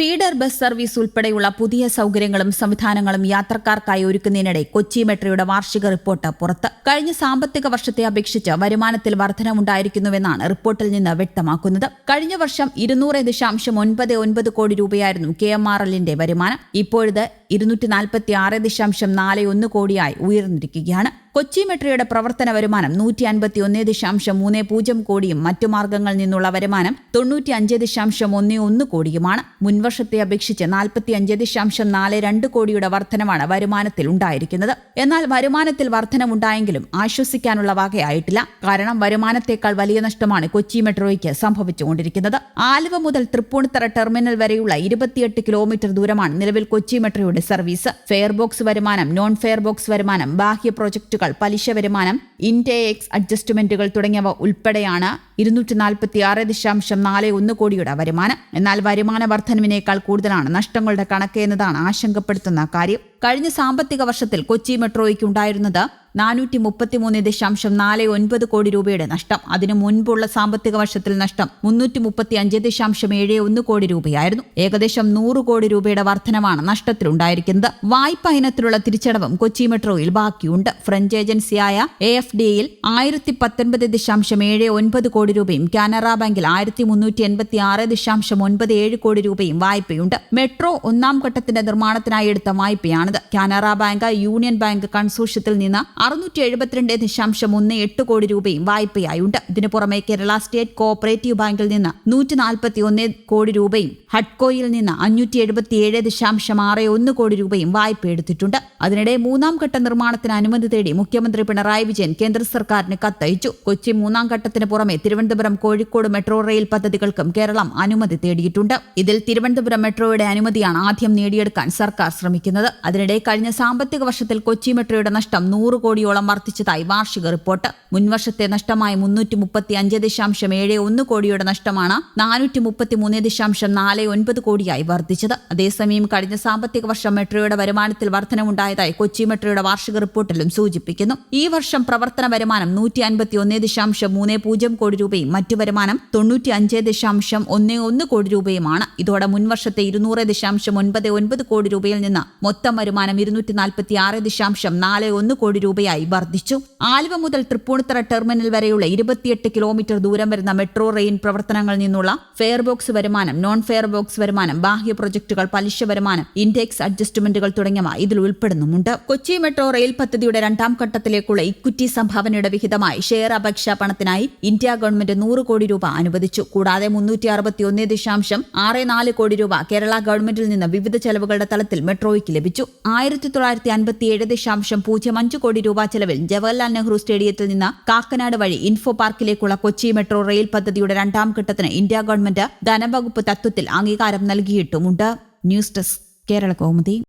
Feeder bus service ഉൾപ്പെടെയുള്ള പുതിയ സൗകര്യങ്ങളും സംവിധാനങ്ങളും യാത്രക്കാർക്കായി ഒരുക്കുന്നതിനിടെ കൊച്ചി മെട്രോയുടെ വാർഷിക റിപ്പോർട്ട് പുറത്ത്. കഴിഞ്ഞ സാമ്പത്തിക വർഷത്തെ അപേക്ഷിച്ച് വരുമാനത്തിൽ വർധനമുണ്ടായിരിക്കുന്നുവെന്നാണ് റിപ്പോർട്ടിൽ നിന്ന് വ്യക്തമാക്കുന്നത്. കഴിഞ്ഞ വർഷം ഇരുന്നൂറ് ദശാംശം ഒൻപത് ഒൻപത് കോടി രൂപയായിരുന്നു കെ എം ആർ എല്ലിന്റെ വരുമാനം. ഇപ്പോഴത് ഇരുന്നൂറ്റി നാൽപ്പത്തി ആറ് ദശാംശം നാല് ഒന്ന് കോടിയായി ഉയർന്നിരിക്കുകയാണ്. കൊച്ചി മെട്രോയുടെ പ്രവർത്തന വരുമാനം നൂറ്റി അൻപത്തി ഒന്ന് ദശാംശം മൂന്ന് പൂജ്യം കോടിയും മറ്റു മാർഗങ്ങളിൽ നിന്നുള്ള വരുമാനം തൊണ്ണൂറ്റി അഞ്ച് ദശാംശം ഒന്ന് ഒന്ന് കോടിയുമാണ്. മുൻവർഷത്തെ അപേക്ഷിച്ച് നാൽപ്പത്തി അഞ്ച് ദശാംശം നാല് രണ്ട് കോടിയുടെ വർധനമാണ് വരുമാനത്തിൽ ഉണ്ടായിരിക്കുന്നത്. എന്നാൽ വരുമാനത്തിൽ വർധനമുണ്ടായെങ്കിലും ആശ്വസിക്കാനുള്ള വകയായിട്ടില്ല. കാരണം വരുമാനത്തേക്കാൾ വലിയ നഷ്ടമാണ് കൊച്ചി മെട്രോയ്ക്ക് സംഭവിച്ചുകൊണ്ടിരിക്കുന്നത്. ആലുവ മുതൽ തൃപ്പൂണിത്തറ ടെർമിനൽ വരെയുള്ള ഇരുപത്തിയെട്ട് കിലോമീറ്റർ ദൂരമാണ് നിലവിൽ കൊച്ചി മെട്രോയുടെ സർവീസ് ഫെയർ ബോക്സ് വരുമാനം നോൺ ഫെയർ ബോക്സ് വരുമാനം ബാഹ്യ പ്രോജക്റ്റുകൾ പലിശ വരുമാനം ഇൻടേക്സ് അഡ്ജസ്റ്റ്മെന്റുകൾ തുടങ്ങിയവ ഉൾപ്പെടെയാണ് ഇരുന്നൂറ്റി നാൽപ്പത്തി ആറ് ദശാംശം നാല് ഒന്ന് കോടിയുടെ വരുമാനം. എന്നാൽ വരുമാന വർധനവിനേക്കാൾ കൂടുതലാണ് നഷ്ടങ്ങളുടെ കണക്ക് എന്നതാണ് ആശങ്കപ്പെടുത്തുന്ന കാര്യം. കഴിഞ്ഞ സാമ്പത്തിക വർഷത്തിൽ കൊച്ചി മെട്രോയ്ക്ക് ഉണ്ടായിരുന്നത് നാനൂറ്റി മുപ്പത്തിമൂന്ന് ദശാംശം നാല് ഒൻപത് കോടി രൂപയുടെ നഷ്ടം. അതിനു മുൻപുള്ള സാമ്പത്തിക വർഷത്തിൽ നഷ്ടം മുന്നൂറ്റി മുപ്പത്തി അഞ്ച് ദശാംശം ഏഴ് ഒന്ന് കോടി രൂപയായിരുന്നു. ഏകദേശം നൂറ് കോടി രൂപയുടെ വർധനമാണ് നഷ്ടത്തിലുണ്ടായിരിക്കുന്നത്. വായ്പ ഇനത്തിലുള്ള തിരിച്ചടവും കൊച്ചി മെട്രോയിൽ ബാക്കിയുണ്ട്. ഫ്രഞ്ച് ഏജൻസിയായ എ എഫ് ഡിയിൽ ആയിരത്തി പത്തൊൻപത് ദശാംശം ഏഴ് ഒൻപത് കോടി രൂപയും കാനറ ബാങ്കിൽ ആയിരത്തി മുന്നൂറ്റി എൺപത്തി ആറ് ദശാംശം ഒൻപത് ഏഴ് കോടി രൂപയും വായ്പയുണ്ട്. മെട്രോ ഒന്നാം ഘട്ടത്തിന്റെ നിർമ്മാണത്തിനായി എടുത്ത വായ്പയാണിത്. കാനറ ബാങ്ക് യൂണിയൻ ബാങ്ക് കൺസോഷ്യത്തിൽ നിന്ന് അറുന്നൂറ്റി എഴുപത്തിരണ്ട് ദശാംശം ഒന്ന് എട്ട് കോടി രൂപയും വായ്പയായുണ്ട്. ഇതിനു പുറമെ കേരള സ്റ്റേറ്റ് കോഓപ്പറേറ്റീവ് ബാങ്കിൽ നിന്ന് നൂറ്റി നാൽപ്പത്തി ഒന്ന് കോടി രൂപയും ഹഡ്കോയിൽ നിന്ന് അഞ്ഞൂറ്റി എഴുപത്തിയേഴ് ദശാംശം ആറ് ഒന്ന് കോടി രൂപയും വായ്പ എടുത്തിട്ടുണ്ട്. അതിനിടെ മൂന്നാം ഘട്ട നിർമ്മാണത്തിന് അനുമതി തേടി മുഖ്യമന്ത്രി പിണറായി വിജയൻ കേന്ദ്ര സർക്കാരിന് കത്തയച്ചു. കൊച്ചി മൂന്നാം ഘട്ടത്തിന് പുറമെ തിരുവനന്തപുരം കോഴിക്കോട് മെട്രോ റെയിൽ പദ്ധതികൾക്കും കേരളം അനുമതി തേടിയിട്ടുണ്ട്. ഇതിൽ തിരുവനന്തപുരം മെട്രോയുടെ അനുമതിയാണ് ആദ്യം നേടിയെടുക്കാൻ സർക്കാർ ശ്രമിക്കുന്നത്. അതിനിടെ കഴിഞ്ഞ സാമ്പത്തിക വർഷത്തിൽ കൊച്ചി മെട്രോയുടെ നഷ്ടം നൂറ് കോടിയോളം വർദ്ധിച്ചതായി വാർഷിക റിപ്പോർട്ട്. മുൻവർഷത്തെ നഷ്ടമായ മുന്നൂറ്റി മുപ്പത്തി അഞ്ച് ദശാംശം ഏഴ് ഒന്ന് കോടിയുടെ നഷ്ടമാണ് നാനൂറ്റി മുപ്പത്തി മൂന്ന് ദശാംശം നാല് ഒൻപത് കോടിയായി വർദ്ധിച്ചത്. അതേസമയം കഴിഞ്ഞ സാമ്പത്തിക വർഷം മെട്രോയുടെ വരുമാനത്തിൽ വർധനമുണ്ടായതായി കൊച്ചി മെട്രോയുടെ വാർഷിക റിപ്പോർട്ടിലും സൂചിപ്പിക്കുന്നു. ഈ വർഷം പ്രവർത്തന വരുമാനം നൂറ്റി അൻപത്തി ഒന്ന് ദശാംശം മൂന്ന് പൂജ്യം കോടി രൂപയും മറ്റു വരുമാനം തൊണ്ണൂറ്റി അഞ്ച് ദശാംശം ഒന്ന് ഒന്ന് കോടി രൂപയുമാണ്. ഇതോടെ മുൻവർഷത്തെ ഇരുന്നൂറ് ദശാംശം ഒൻപത് ഒൻപത് കോടി രൂപയിൽ നിന്ന് മൊത്തം വരുമാനം ഇരുന്നൂറ്റി നാൽപ്പത്തി ആറ് ദശാംശം നാല് ഒന്ന് കോടി രൂപയായി വർദ്ധിച്ചു. ആലുവ മുതൽ തൃപ്പൂണിത്തറ ടെർമിനൽ വരെയുള്ള ഇരുപത്തിയെട്ട് കിലോമീറ്റർ ദൂരം വരുന്ന മെട്രോ റെയിൽ പ്രവർത്തനങ്ങളിൽ നിന്നുള്ള ഫെയർ ബോക്സ് വരുമാനം നോൺ ഫെയർ ബോക്സ് വരുമാനം ബാഹ്യ പ്രൊജക്ടുകൾ പലിശ വരുമാനം ഇൻഡെക്സ് അഡ്ജസ്റ്റ്മെന്റുകൾ തുടങ്ങിയവ ഇതിൽ ഉൾപ്പെടുന്നുമുണ്ട്. കൊച്ചി മെട്രോ റെയിൽ പദ്ധതിയുടെ രണ്ടാം ഘട്ടത്തിലേക്കുള്ള ഇക്വിറ്റി സംഭാവനയുടെ വിഹിതമായി ഷെയർ അപേക്ഷാ പണത്തിനായി ഇന്ത്യ ഗവൺമെന്റ് നൂറ് കോടി രൂപ അനുവദിച്ചു. കൂടാതെ മുന്നൂറ്റി അറുപത്തി ഒന്ന് ദശാംശം ആറ് നാല് കോടി രൂപ കേരള ഗവൺമെന്റിൽ നിന്ന് വിവിധ ചെലവുകളുടെ തലത്തിൽ മെട്രോയ്ക്ക് ലഭിച്ചു. ആയിരത്തി തൊള്ളായിരത്തി അൻപത്തി ഏഴ് ദശാംശം പൂജ്യം അഞ്ച് കോടി രൂപ ചെലവിൽ ജവഹർലാൽ നെഹ്റു സ്റ്റേഡിയത്തിൽ നിന്ന് കാക്കനാട് വഴി ഇൻഫോ പാർക്കിലേക്കുള്ള കൊച്ചി മെട്രോ റെയിൽ പദ്ധതിയുടെ രണ്ടാം ഘട്ടത്തിന് ഇന്ത്യ ഗവൺമെന്റ് ധനവകുപ്പ് തത്വത്തിൽ അംഗീകാരം നൽകിയിട്ടുമുണ്ട്. News desk Kerala Kaumudi.